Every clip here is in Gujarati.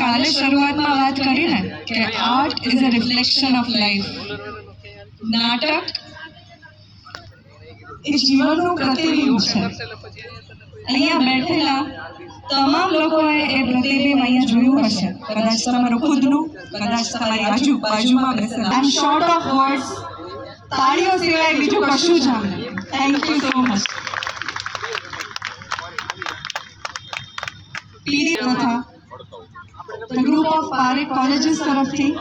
કાલે શરૂઆતમાં વાત કરી ને કે art is a reflection of life નાટક એ જીવનનું પ્રતિબિંબ છે. અહીંયા બેઠેલા તમામ લોકોએ એ પ્રતિબિંબ અહીંયા જોયું હશે. કદાચ તમારું ખુદનું, કદાચ તમારી આજુબાજુમાં બેસેલા. I am short of words તાળીઓ સિવાય બીજું કશું જ આમ thank you so much P D group of Parekh colleges તરફથી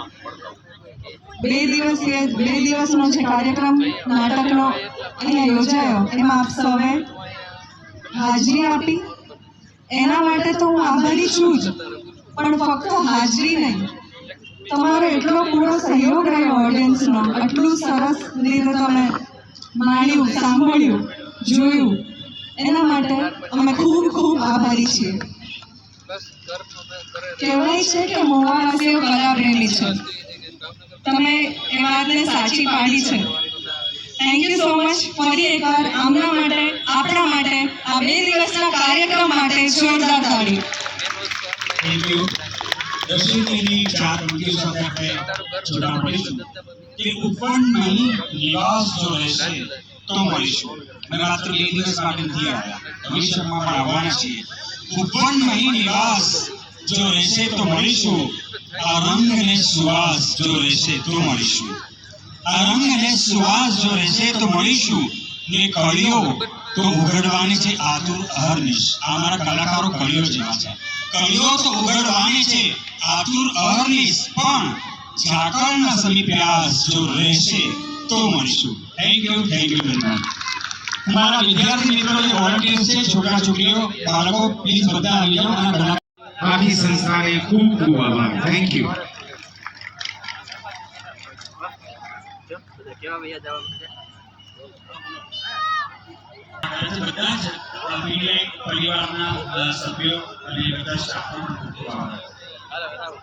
બે દિવસીય બે દિવસનો જે કાર્યક્રમ, નાટકનો અહીંયા યોજાયો, એમાં આપ સૌએ હાજરી આપી. એના માટે તો હું આભારી છું જ, પણ ફક્ત હાજરી નહીં. તમારો એટલો પૂરો સહયોગ રહ્યો ઓડિયન્સનો આટલું સરસ રીતે તમે માણ્યું, સાંભળ્યું, જોયું. એના માટે અમે ખૂબ ખૂબ આભારી છીએ. કહેવાય છે કે મોવા કલા પ્રેમી છે. તમે એ વાતને સાચી પાડી છે. થેન્ક યુ સો મચ ફરી એકવાર આમના માટે આપણા માટે આ બે દિવસના કાર્યક્રમ માટે જોરદાર તાળી. થેન્ક યુ દશેરીની ચાર મૂર્તિઓ સાથે આપણે જોડાણ કરીશું કે ઉપવન નહીં નિવાસ જો રહેશે તો મળીશું. મેં માત્ર બે દિવસ માટે નથી આવ્યા. ભવિષ્યમાં પણ આવવાના છીએ. ઉપવન નહીં નિવાસ જો રહેશે તો મળીશું. આ રંગ ને સુવાસ જો રહેશે તો મળીશું. આ રંગ ને સુવાસ જો રહેશે તો મળીશું. ને કળીઓ તો ઉઘડવાની છે આતુર અહર્નિશ. આ અમારા કલાકારો કળીઓ જેવા છે. કળીઓ તો ઉઘડવાની છે આતુર અહર્નિશ. પણ ઝાકળના આસ જો રહેશે તો મળીશું. Thank you thank you very much મારા વિદ્યાર્થી મિત્રો જે વોલન્ટિયર્સ છે છોકરા છોકરીઓ બાળકો પ્લીઝ બધા આવી જાઓ અને ઘણા આપની સંસ્થાને ખૂબ ખૂબ આભાર. થેન્ક યુ બધા જ પીડીઆઈ પરિવારના સભ્યો અને બધા સ્ટાફનો ખૂબ ખૂબ આભાર